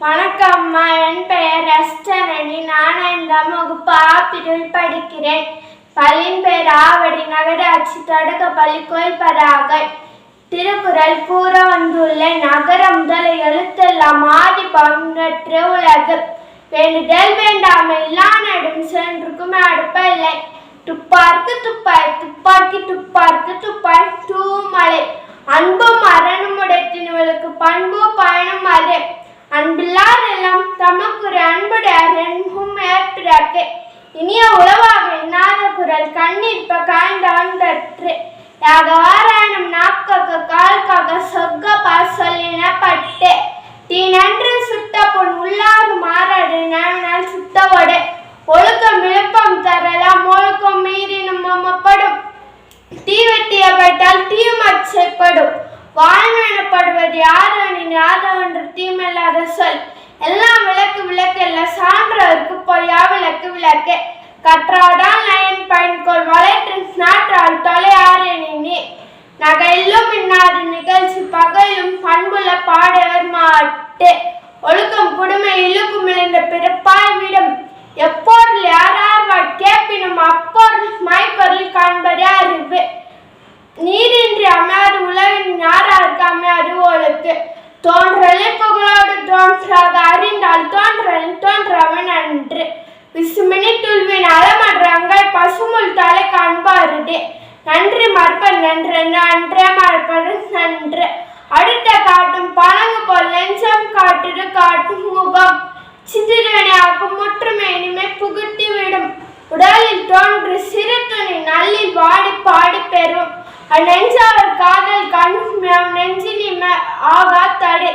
வணக்கம் அம்மா. என் பெயர் அஷ்டரணி நான் ஐந்தாம் வகுப்பு ஆ பிரிவில் படிக்கிறேன். பள்ளியின் பெயர் ஆவடி நகராட்சி தொடக்க பள்ளி கோய்பராகை திருக்குறள் கூற வந்துள்ள நகர முதல எழுத்தெல்லாம் ஆதி பவுனற்ற உலகு. வேண்டுதல் வேண்டாம் எல்லா நடும் சென்றுக்கும் அடுப்பில்லை. துப்பார்க்கு துப்பாய் துப்பாக்கி துப்பார்க்கு துப்பாய் தூமலை. அன்பும் அரணும் உடைத்தினவளுக்கு பண்பு பயணம் அது. அன்பில்லார் எல்லாம் தமக்குரு அன்புடையார் என்பும் ஏற்பிறக்கு இனிய உளவாக இன்னாத குரல் கண்ணீர்ப்ப காய்ந்தன்று யாக வாராயணம் நாக்கக்க கால்காக சொக்க பாசொல்லினப்பட்டு தீ நன்று சுத்த பொன் உள்ளாறு மாறாடு நாவினால் சுத்தவோடு. ஒழுக்கம் விழுப்பம் தரலாம் ஒழுக்கம் மீறினும் மமப்படும் வாழ் தீமச்சைப்படும் வாழ்வெனப்படுவது யாதவனின் யாதவென்று தீமில்லாத சொல். எல்லாம் விளக்கு விளக்கு இல்ல சான்றவருக்கு பொய்யா விளக்கு விளக்கு. கற்றாடான் நயன் பயன்கோள் வளைற்று நாற்றால் தொலையாரே நகையிலும் இன்னாது நிகழ்ச்சி பகையும் பண்புல பாடவர் மாட்டு. ஒழுக்கம் குடுமை இழுக்கும் இழந்த பிறப்பாய் விடும். எப்போது யாரார் கேட்பினும் அமையாது தோன்றலே தோன்றலை புகழோடு தோன்றாக அறிந்தால் தோன்றல் தோன்றவன் அன்று. விசுமினி துள்வின் அலமன்றங்கள் பசுமுள் தலை காண்பாருதே. நன்றி மறப்பன் நன்று நன்றே மறப்பது நன்று. பெறும் அந்நெஞ்சவர் காதல் கண்ணும் நெஞ்சினிம ஆகா தடை.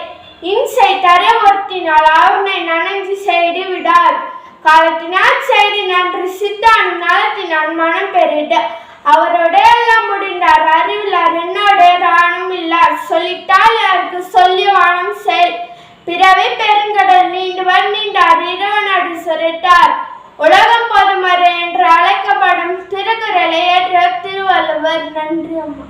இன்சை தர ஒருத்தினால் அவனை நனைஞ்சு செய்து விடார். காலத்தினால் செய்து நன்று சித்தானும் நலத்தினால் மனம் பெறிட அவரோட எல்லாம் முடிந்தார். அறிவிலார் என்னோட ராணும் இல்லார். சொல்லிட்டால் யாருக்கு சொல்லி வானம் செயல் பிறவை பெருங்கடல் நீண்டு நீண்டார். அடி சுரட்டார். உலகம் பொதுமறை என்று அழைக்கப்படும் திருக்குறளை வல்லவர் நன்றி அம்மா.